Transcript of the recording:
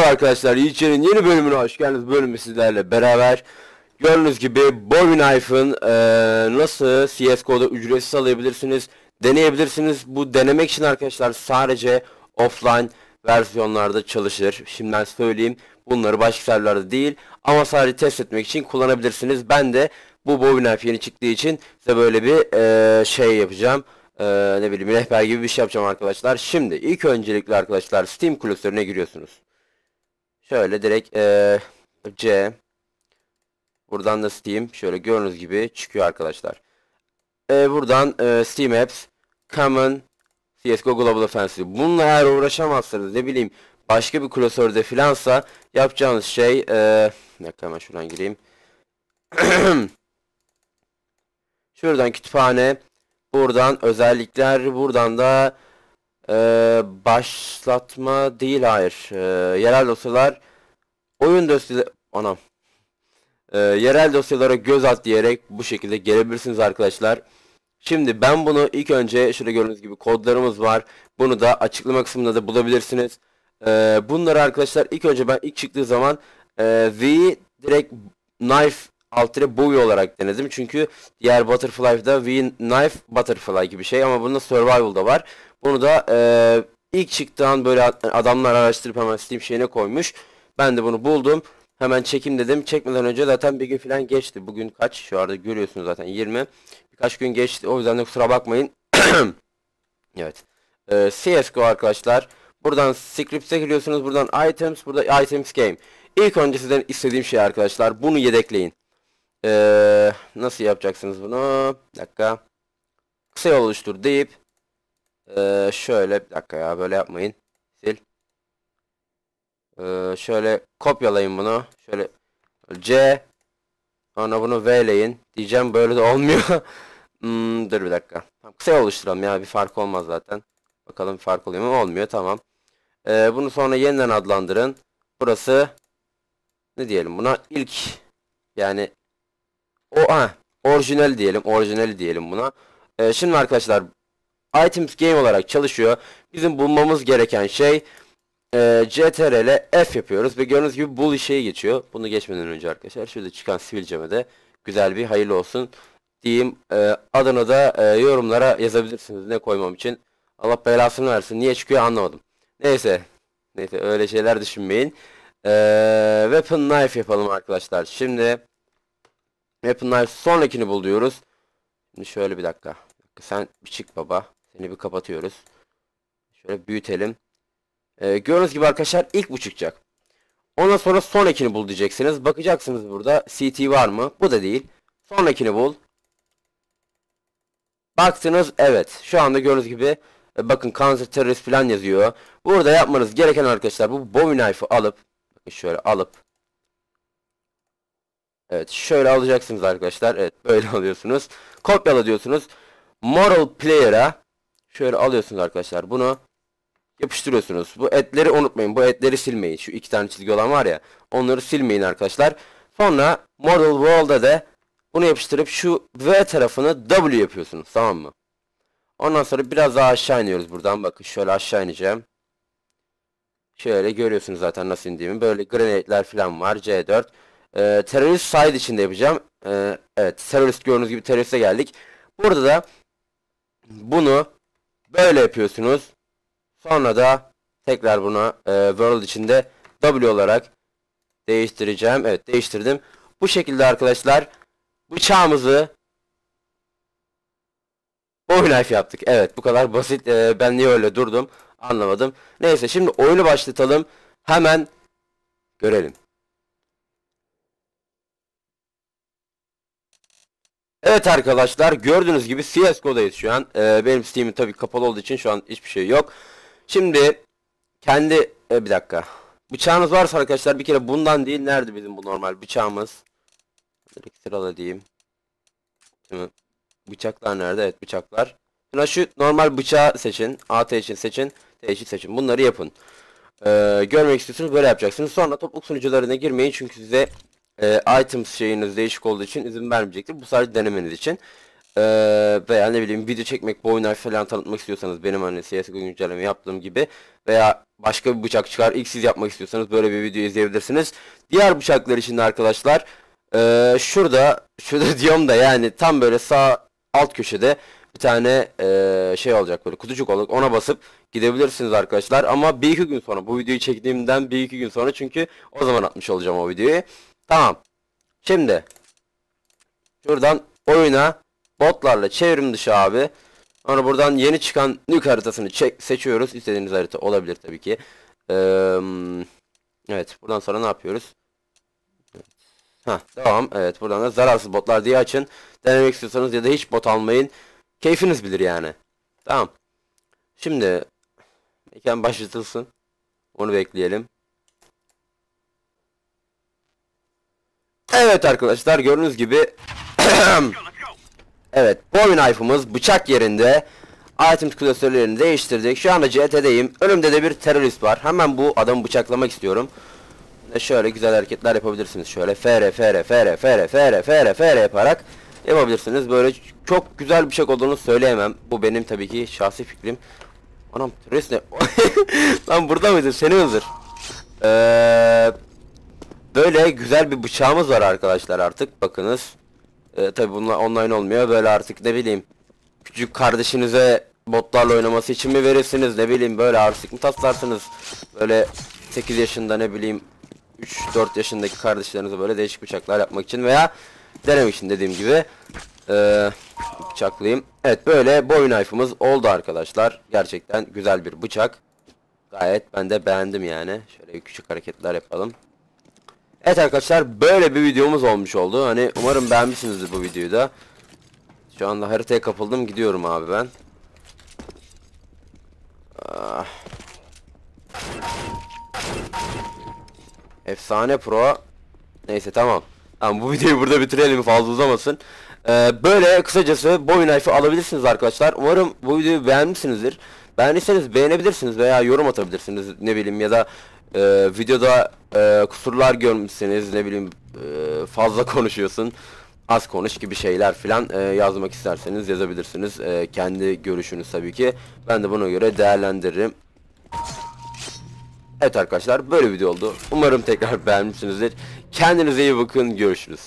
arkadaşlar Yiğitçen'in yeni bölümüne hoş geldiniz. Bölümü sizlerle beraber. Gördüğünüz gibi Bobby Knife'ın eee, nasıl CSGO'da ücretsiz alabilirsiniz, deneyebilirsiniz. Bu denemek için arkadaşlar sadece offline versiyonlarda çalışır. Şimdiden söyleyeyim. Bunları başka serverlerde değil ama sadece test etmek için kullanabilirsiniz. Ben de bu Bobby Knife yeni çıktığı için size böyle bir eee, şey yapacağım. Eee, ne bileyim rehber gibi bir şey yapacağım arkadaşlar. Şimdi ilk öncelikle arkadaşlar Steam klasörüne giriyorsunuz. Şöyle direkt eee, C Buradan da Steam şöyle gördüğünüz gibi çıkıyor arkadaşlar. Eee, buradan eee, Steam Apps Common CSGO Global Offensive. Bununla eğer uğraşamazsanız ne bileyim başka bir klasörde filansa yapacağınız şey eee bir hemen şuradan gireyim. Şuradan kütüphane buradan özellikler buradan da eee, başlatma değil hayır Eee, yerel dosyalar oyun dosyaları anam Eee, yerel dosyalara göz at diyerek bu şekilde gelebilirsiniz arkadaşlar. Şimdi ben bunu ilk önce şurada gördüğünüz gibi kodlarımız var. Bunu da açıklama kısmında da bulabilirsiniz. Eee, bunları arkadaşlar ilk önce ben ilk çıktığı zaman eee V'yi direkt knife altire buoy olarak denedim. Çünkü diğer Butterfly'da V knife butterfly gibi şey ama bunda survival'da var. Bunu da eee, ilk çıktığın böyle ad- adamlar araştırıp hemen Steam şeyine koymuş. Ben de bunu buldum. Hemen çekim dedim. Çekmeden önce zaten bir gün falan geçti. Bugün kaç? Şu anda görüyorsunuz zaten 20. Birkaç gün geçti. O yüzden de kusura bakmayın. Evet. Ee, CSGO arkadaşlar. Buradan scripts'e giriyorsunuz. Buradan items. Burada items game. İlk önce sizden istediğim şey arkadaşlar. Bunu yedekleyin. Ee, nasıl yapacaksınız bunu? Bir dakika. Kısa yol oluştur deyip ee, şöyle bir dakika ya böyle yapmayın. Sil. Ee, şöyle kopyalayın bunu. Şöyle C Sonra bunu V'leyin. Diyeceğim böyle de olmuyor. Hmm, dur bir dakika. Tamam, kısa oluşturalım ya bir fark olmaz zaten. Bakalım fark oluyor mu? Olmuyor tamam. Ee, bunu sonra yeniden adlandırın. Burası ne diyelim buna ilk yani o ha orijinal diyelim orijinali diyelim buna. Ee, şimdi arkadaşlar items game olarak çalışıyor. Bizim bulmamız gereken şey e, CTRL F yapıyoruz ve gördüğünüz gibi bul işe geçiyor. Bunu geçmeden önce arkadaşlar şurada çıkan sivilceme de güzel bir hayırlı olsun diyeyim. E, adını da e, yorumlara yazabilirsiniz ne koymam için. Allah belasını versin. Niye çıkıyor anlamadım. Neyse. Neyse öyle şeyler düşünmeyin. E, weapon knife yapalım arkadaşlar. Şimdi weapon knife sonrakini bul diyoruz. Şimdi şöyle bir dakika. Sen bir çık baba. Seni bir kapatıyoruz. Şöyle büyütelim. Ee, gördüğünüz gibi arkadaşlar ilk bu çıkacak. Ondan sonra sonrakini bul diyeceksiniz. Bakacaksınız burada CT var mı? Bu da değil. Sonrakini bul. Baktınız evet. Şu anda gördüğünüz gibi e, bakın cancer terörist falan yazıyor. Burada yapmanız gereken arkadaşlar bu Bowie knife'ı alıp şöyle alıp Evet şöyle alacaksınız arkadaşlar. Evet böyle alıyorsunuz. Kopyala diyorsunuz. Moral Player'a şöyle alıyorsunuz arkadaşlar. Bunu yapıştırıyorsunuz. Bu etleri unutmayın. Bu etleri silmeyin. Şu iki tane çizgi olan var ya. Onları silmeyin arkadaşlar. Sonra Model World'da da bunu yapıştırıp şu V tarafını W yapıyorsunuz. Tamam mı? Ondan sonra biraz daha aşağı iniyoruz buradan. Bakın şöyle aşağı ineceğim. Şöyle görüyorsunuz zaten nasıl indiğimi. Böyle grenade'ler falan var. C4. Ee, terörist side içinde yapacağım. Ee, evet terörist gördüğünüz gibi teröriste geldik. Burada da bunu böyle yapıyorsunuz. Sonra da tekrar buna e, world içinde W olarak değiştireceğim. Evet değiştirdim. Bu şekilde arkadaşlar bıçağımızı Bowie knife yaptık. Evet bu kadar basit. E, ben niye öyle durdum anlamadım. Neyse şimdi oyunu başlatalım. Hemen görelim. Evet arkadaşlar gördüğünüz gibi CSGO'dayız şu an. Ee, benim Steam'im tabii kapalı olduğu için şu an hiçbir şey yok. Şimdi kendi e, bir dakika. Bıçağınız varsa arkadaşlar bir kere bundan değil nerede bizim bu normal bıçağımız? Direkt sırala diyeyim. Şimdi bıçaklar nerede? Evet bıçaklar. Şimdi şu normal bıçağı seçin. AT için seçin. T için seçin. Bunları yapın. Ee, görmek istiyorsunuz böyle yapacaksınız. Sonra topluluk sunucularına girmeyin çünkü size e, items şeyiniz değişik olduğu için izin vermeyecektir. Bu sadece denemeniz için. E, veya ne bileyim video çekmek, bu falan tanıtmak istiyorsanız benim hani CSGO güncelleme yaptığım gibi veya başka bir bıçak çıkar. İlk siz yapmak istiyorsanız böyle bir video izleyebilirsiniz. Diğer bıçaklar için arkadaşlar eee, şurada şurada diyorum da yani tam böyle sağ alt köşede bir tane eee, şey olacak böyle kutucuk olacak ona basıp gidebilirsiniz arkadaşlar. Ama bir iki gün sonra bu videoyu çektiğimden bir iki gün sonra çünkü o zaman atmış olacağım o videoyu. Tamam. Şimdi şuradan oyuna botlarla çevrim dışı abi. Sonra buradan yeni çıkan nük haritasını çek, seçiyoruz. İstediğiniz harita olabilir tabii ki. Eee, evet buradan sonra ne yapıyoruz? Ha devam. Evet buradan da zararsız botlar diye açın. Denemek istiyorsanız ya da hiç bot almayın. Keyfiniz bilir yani. Tamam. Şimdi mekan başlatılsın. Onu bekleyelim. Evet arkadaşlar gördüğünüz gibi Evet boy knife'ımız bıçak yerinde Items klasörlerini değiştirdik. Şu anda CT'deyim. Önümde de bir terörist var. Hemen bu adamı bıçaklamak istiyorum. Şöyle güzel hareketler yapabilirsiniz. Şöyle fr fr fr fr fr fr fr yaparak yapabilirsiniz. Böyle çok güzel bir şey olduğunu söyleyemem. Bu benim tabii ki şahsi fikrim. Anam terörist ne? Lan burada mıydın? Seni hızır. Eee Böyle güzel bir bıçağımız var arkadaşlar artık. Bakınız. Ee, tabi bunlar online olmuyor. Böyle artık ne bileyim. Küçük kardeşinize botlarla oynaması için mi verirsiniz? Ne bileyim böyle artık mı taslarsınız? Böyle 8 yaşında ne bileyim 3-4 yaşındaki kardeşlerinize böyle değişik bıçaklar yapmak için veya denemek için dediğim gibi ee, bıçaklayayım. Evet böyle boy knife'ımız oldu arkadaşlar. Gerçekten güzel bir bıçak. Gayet ben de beğendim yani. Şöyle küçük hareketler yapalım. Evet arkadaşlar böyle bir videomuz olmuş oldu. Hani umarım beğenmişsinizdir bu videoyu da. Şu anda haritaya kapıldım gidiyorum abi ben. Ah. Efsane pro. Neyse tamam. Tamam bu videoyu burada bitirelim fazla uzamasın. Ee, böyle kısacası boy knife'ı alabilirsiniz arkadaşlar. Umarım bu videoyu beğenmişsinizdir. Beğendiyseniz beğenebilirsiniz veya yorum atabilirsiniz ne bileyim ya da e, videoda e, kusurlar görmüşseniz ne bileyim e, fazla konuşuyorsun az konuş gibi şeyler filan e, yazmak isterseniz yazabilirsiniz. E, kendi görüşünüz tabii ki. Ben de buna göre değerlendiririm. Evet arkadaşlar böyle bir video oldu. Umarım tekrar beğenmişsinizdir. Kendinize iyi bakın. Görüşürüz.